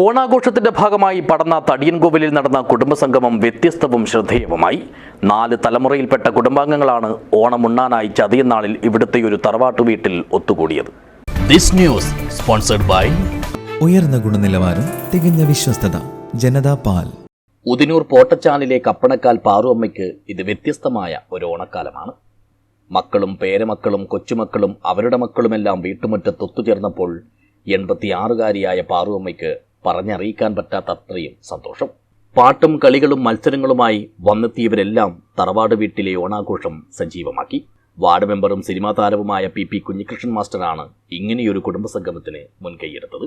ഓണാഘോഷത്തിന്റെ ഭാഗമായി പടന്ന തടിയൻകോവിലിൽ നടന്ന കുടുംബസംഗമം വ്യത്യസ്തവും ശ്രദ്ധേയവുമായി. നാല് തലമുറയിൽപ്പെട്ട കുടുംബാംഗങ്ങളാണ് ഓണമുണ്ണാനായി ചതിയൻ നാളിൽ ഇവിടുത്തെ ഒരു തറവാട്ടു വീട്ടിൽ ഒത്തുകൂടിയത്. ദിസ് ന്യൂസ് സ്പോൺസർഡ് ബൈ ഉയർന്ന ഗുണനിലവാരം തികഞ്ഞ വിശ്വസ്തത ജനതാ പാൽ. ഉദിനൂർ പോട്ടച്ചാലിലെ കപ്പണക്കാൽ പാറുവമ്മയ്ക്ക് ഇത് വ്യത്യസ്തമായ ഒരു ഓണക്കാലമാണ്. മക്കളും പേരമക്കളും കൊച്ചുമക്കളും അവരുടെ മക്കളുമെല്ലാം വീട്ടുമുറ്റത്ത് ഒത്തുചേർന്നപ്പോൾ എൺപത്തിയാറുകാരിയായ പാറുവമ്മയ്ക്ക് പറഞ്ഞറിയിക്കാൻ പറ്റാത്ത അത്രയും സന്തോഷം. പാട്ടും കളികളും മത്സരങ്ങളുമായി വന്നെത്തിയവരെല്ലാം തറവാട് വീട്ടിലെ ഓണാഘോഷം സജീവമാക്കി. വാർഡ് മെമ്പറും സിനിമാ താരവുമായ പി പി കുഞ്ഞികൃഷ്ണൻ മാസ്റ്ററാണ് ഇങ്ങനെയൊരു കുടുംബ കുടുംബസംഗമത്തിന് മുൻകൈയെടുത്തത്.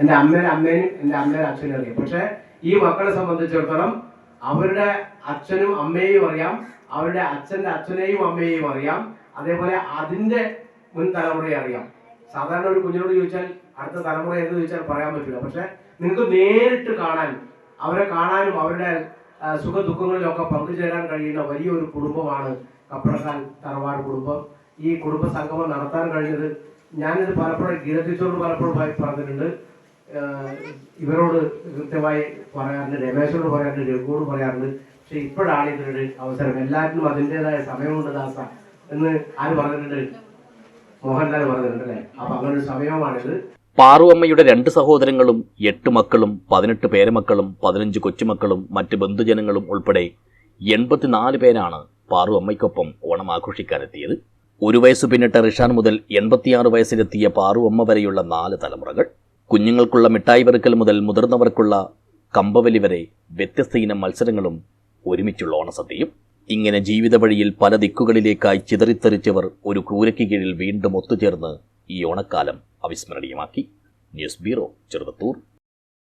എന്റെ അമ്മേനെ അമ്മേനും എന്റെ അമ്മേനെ അച്ഛനും അറിയാം. പക്ഷെ ഈ മക്കളെ സംബന്ധിച്ചിടത്തോളം അവരുടെ അച്ഛനും അമ്മയെയും അറിയാം. അവരുടെ അച്ഛന്റെ അച്ഛനെയും അമ്മയെയും അറിയാം. അതേപോലെ അതിന്റെ മുൻ തലമുറയെ അറിയാം. സാധാരണ ഒരു കുഞ്ഞിനോട് ചോദിച്ചാൽ അടുത്ത തലമുറ എന്ന് ചോദിച്ചാൽ പറയാൻ പറ്റില്ല പക്ഷെ നിങ്ങൾക്ക് നേരിട്ട് കാണാൻ അവരെ കാണാനും അവരുടെ സുഖ ദുഃഖങ്ങളിലൊക്കെ പങ്കുചേരാൻ കഴിയുന്ന വലിയൊരു കുടുംബമാണ് കപ്പടക്കാൻ തറവാട് കുടുംബം. ഈ കുടുംബ സംഗമം നടത്താൻ കഴിഞ്ഞത് ഞാനിത് പലപ്പോഴും ഗീതത്തിച്ചോട് പലപ്പോഴും പറഞ്ഞിട്ടുണ്ട്. ഇവരോട് കൃത്യമായി പറയാറുണ്ട് രമേശോട് പറയാറുണ്ട് രഘുവോട് പറയാറുണ്ട്. പക്ഷെ ഇപ്പോഴാണ് ഇതിനൊരു അവസരം. എല്ലാവർക്കും അതിന്റെതായ സമയമുണ്ട് ദാസ എന്ന് ആര് പറഞ്ഞിട്ടുണ്ട്? മോഹൻലാൽ പറഞ്ഞിട്ടുണ്ട് അങ്ങനെ സമയമാണിത്. പാറുവമ്മയുടെ രണ്ട് സഹോദരങ്ങളും എട്ട് മക്കളും പതിനെട്ട് പേരമക്കളും പതിനഞ്ച് കൊച്ചുമക്കളും മറ്റ് ബന്ധുജനങ്ങളും ഉൾപ്പെടെ എൺപത്തിനാല് പേരാണ് പാറുവമ്മയ്ക്കൊപ്പം ഓണം ആഘോഷിക്കാനെത്തിയത്. ഒരു വയസ്സ് പിന്നിട്ട റിഷാൻ മുതൽ എൺപത്തിയാറ് വയസ്സിലെത്തിയ പാറുവമ്മ വരെയുള്ള നാല് തലമുറകൾ. കുഞ്ഞുങ്ങൾക്കുള്ള മിഠായി വെറുക്കൽ മുതൽ മുതിർന്നവർക്കുള്ള കമ്പവലി വരെ വ്യത്യസ്ത ഇനം മത്സരങ്ങളും ഒരുമിച്ചുള്ള ഓണസദ്യയും. ഇങ്ങനെ ജീവിത വഴിയിൽ പല ദിക്കുകളിലേക്കായി ചിതറിത്തെറിച്ചവർ ഒരു ക്രൂരയ്ക്ക് കീഴിൽ വീണ്ടും ഒത്തുചേർന്ന് ഈ ഓണക്കാലം അവിസ്മരണീയമാക്കി. News bureau Cheruvathur.